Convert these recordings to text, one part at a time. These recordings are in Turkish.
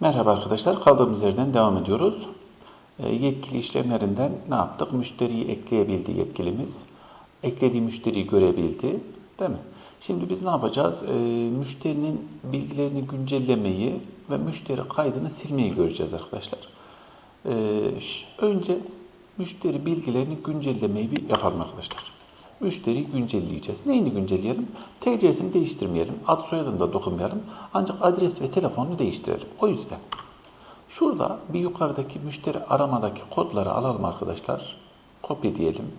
Merhaba arkadaşlar, kaldığımız yerden devam ediyoruz. E, Yetkili işlemlerinden ne yaptık? Müşteriyi ekleyebildi yetkilimiz. Eklediği müşteriyi görebildi, değil mi? Şimdi biz ne yapacağız? E, müşterinin bilgilerini güncellemeyi ve müşteri kaydını silmeyi göreceğiz arkadaşlar. E, ş- önce müşteri bilgilerini güncellemeyi bir yapalım arkadaşlar. Müşteriyi güncelleyeceğiz. Neyini güncelleyelim? TC'sini değiştirmeyelim. Ad soyadını da dokunmayalım. Ancak adres ve telefonunu değiştirelim. O yüzden şurada bir yukarıdaki müşteri aramadaki kodları alalım arkadaşlar. Copy diyelim.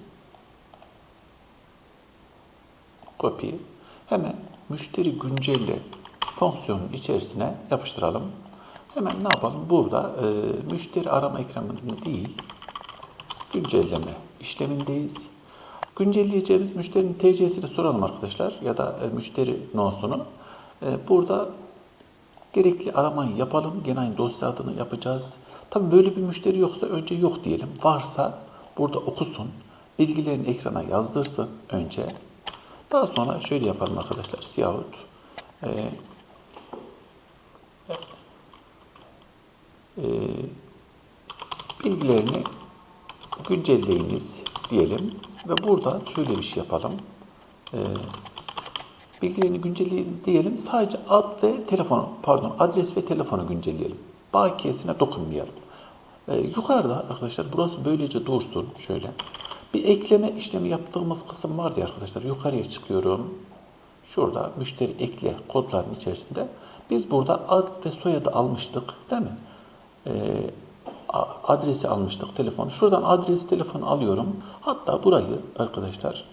Copy. Hemen müşteri güncelle fonksiyonun içerisine yapıştıralım. Hemen ne yapalım? Burada e, müşteri arama ekranında değil, güncelleme işlemindeyiz. Güncelleyeceğimiz müşterinin TC'sini soralım arkadaşlar ya da e, müşteri nosunu. E, burada gerekli aramayı yapalım. Gene aynı dosya adını yapacağız. Tabi böyle bir müşteri yoksa önce yok diyelim. Varsa burada okusun. Bilgilerini ekrana yazdırsın önce. Daha sonra şöyle yapalım arkadaşlar. Siyahut e, e, bilgilerini güncelleyiniz diyelim ve burada şöyle bir şey yapalım. Ee, bilgilerini güncelleyin diyelim. Sadece ad ve telefonu, pardon adres ve telefonu güncelleyelim. Bakiyesine dokunmayalım. Ee, yukarıda arkadaşlar burası böylece dursun şöyle. Bir ekleme işlemi yaptığımız kısım vardı ya arkadaşlar. Yukarıya çıkıyorum. Şurada müşteri ekle kodların içerisinde. Biz burada ad ve soyadı almıştık değil mi? Ee, adresi almıştık telefonu. Şuradan adres telefonu alıyorum. Hatta burayı arkadaşlar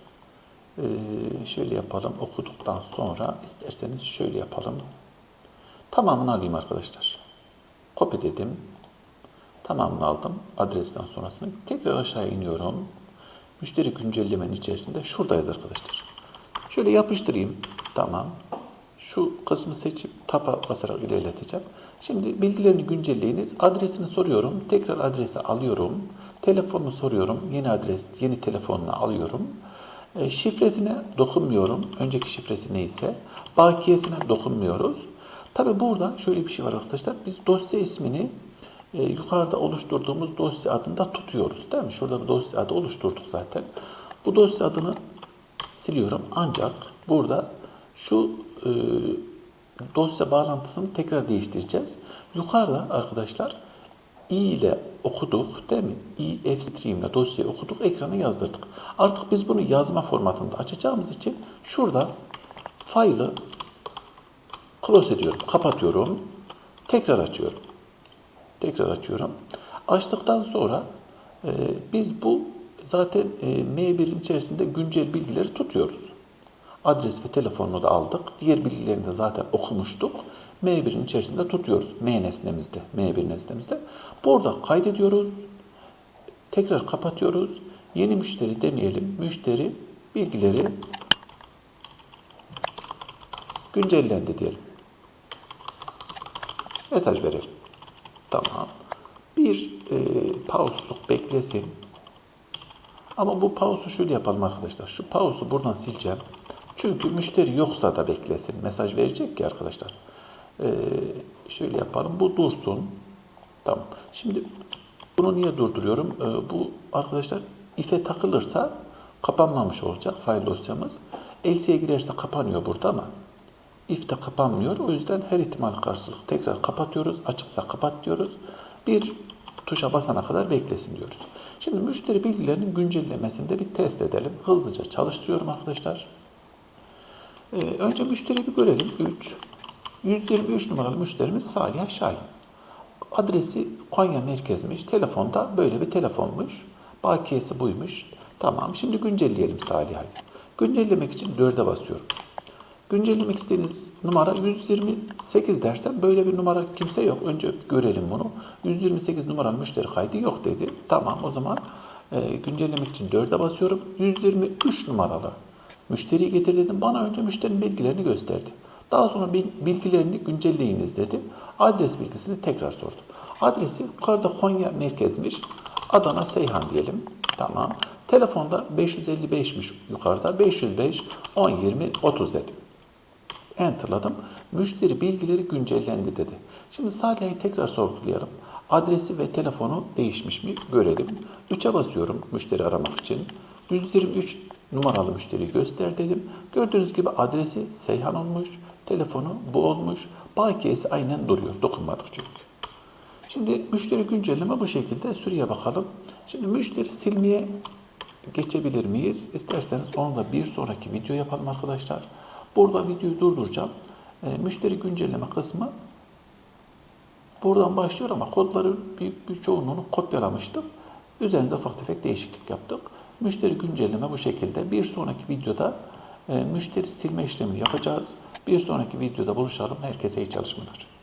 ee, şöyle yapalım okuduktan sonra isterseniz şöyle yapalım. Tamamını alayım arkadaşlar. Kopya dedim. Tamamını aldım. Adresten sonrasını tekrar aşağı iniyorum. Müşteri güncellemenin içerisinde şuradayız arkadaşlar. Şöyle yapıştırayım. Tamam. Şu kısmı seçip tapa basarak ilerleteceğim. Şimdi bilgilerini güncelleyiniz. Adresini soruyorum. Tekrar adresi alıyorum. Telefonunu soruyorum. Yeni adres, yeni telefonunu alıyorum. E, şifresine dokunmuyorum. Önceki şifresi neyse. Bakiyesine dokunmuyoruz. Tabi burada şöyle bir şey var arkadaşlar. Biz dosya ismini e, yukarıda oluşturduğumuz dosya adında tutuyoruz. Değil mi? Şurada bir dosya adı oluşturduk zaten. Bu dosya adını siliyorum. Ancak burada şu e, dosya bağlantısını tekrar değiştireceğiz. Yukarıda arkadaşlar i ile okuduk değil mi? i f stream ile dosyayı okuduk, ekrana yazdırdık. Artık biz bunu yazma formatında açacağımız için şurada file'ı close ediyorum, kapatıyorum, tekrar açıyorum. Tekrar açıyorum. Açtıktan sonra e, biz bu zaten e, M1'in içerisinde güncel bilgileri tutuyoruz. Adres ve telefonunu da aldık. Diğer bilgilerini de zaten okumuştuk. M1'in içerisinde tutuyoruz. M nesnemizde, M1 nesnemizde. Burada kaydediyoruz. Tekrar kapatıyoruz. Yeni müşteri demeyelim. Müşteri bilgileri güncellendi diyelim. Mesaj verelim. Tamam. Bir e, pauseluk beklesin. Ama bu pause'u şöyle yapalım arkadaşlar. Şu pause'u buradan sileceğim. Çünkü müşteri yoksa da beklesin. Mesaj verecek ki arkadaşlar. Ee, şöyle yapalım. Bu dursun. Tamam. Şimdi bunu niye durduruyorum? Ee, bu arkadaşlar if'e takılırsa kapanmamış olacak file dosyamız. LC'ye girerse kapanıyor burada ama if de kapanmıyor. O yüzden her ihtimal karşılık tekrar kapatıyoruz. Açıksa kapat diyoruz. Bir tuşa basana kadar beklesin diyoruz. Şimdi müşteri bilgilerinin güncellemesinde bir test edelim. Hızlıca çalıştırıyorum arkadaşlar. Ee, önce müşteri bir görelim. 3. 123 numaralı müşterimiz Salih Şahin. Adresi Konya merkezmiş. Telefonda böyle bir telefonmuş. Bakiyesi buymuş. Tamam. Şimdi güncelleyelim Salih'i. Güncellemek için 4'e basıyorum. Güncellemek istediğiniz numara 128 dersem böyle bir numara kimse yok. Önce görelim bunu. 128 numara müşteri kaydı yok dedi. Tamam o zaman e, güncellemek için 4'e basıyorum. 123 numaralı müşteriyi getir dedim. Bana önce müşterinin bilgilerini gösterdi. Daha sonra bil- bilgilerini güncelleyiniz dedi. Adres bilgisini tekrar sordum. Adresi yukarıda Konya merkezmiş. Adana Seyhan diyelim. Tamam. Telefonda 555'miş yukarıda. 505 10 20 30 dedim. Enter'ladım. Müşteri bilgileri güncellendi dedi. Şimdi Salih'i tekrar sorgulayalım. Adresi ve telefonu değişmiş mi görelim. 3'e basıyorum müşteri aramak için. 123 numaralı müşteriyi göster dedim. Gördüğünüz gibi adresi Seyhan olmuş, telefonu bu olmuş, bakiyesi aynen duruyor. Dokunmadık çünkü. Şimdi müşteri güncelleme bu şekilde. Süreye bakalım. Şimdi müşteri silmeye geçebilir miyiz? İsterseniz onu da bir sonraki video yapalım arkadaşlar. Burada videoyu durduracağım. E, müşteri güncelleme kısmı buradan başlıyor ama kodları büyük bir çoğunluğunu kopyalamıştım. Üzerinde ufak tefek değişiklik yaptık. Müşteri güncelleme bu şekilde. Bir sonraki videoda e, müşteri silme işlemini yapacağız. Bir sonraki videoda buluşalım. Herkese iyi çalışmalar.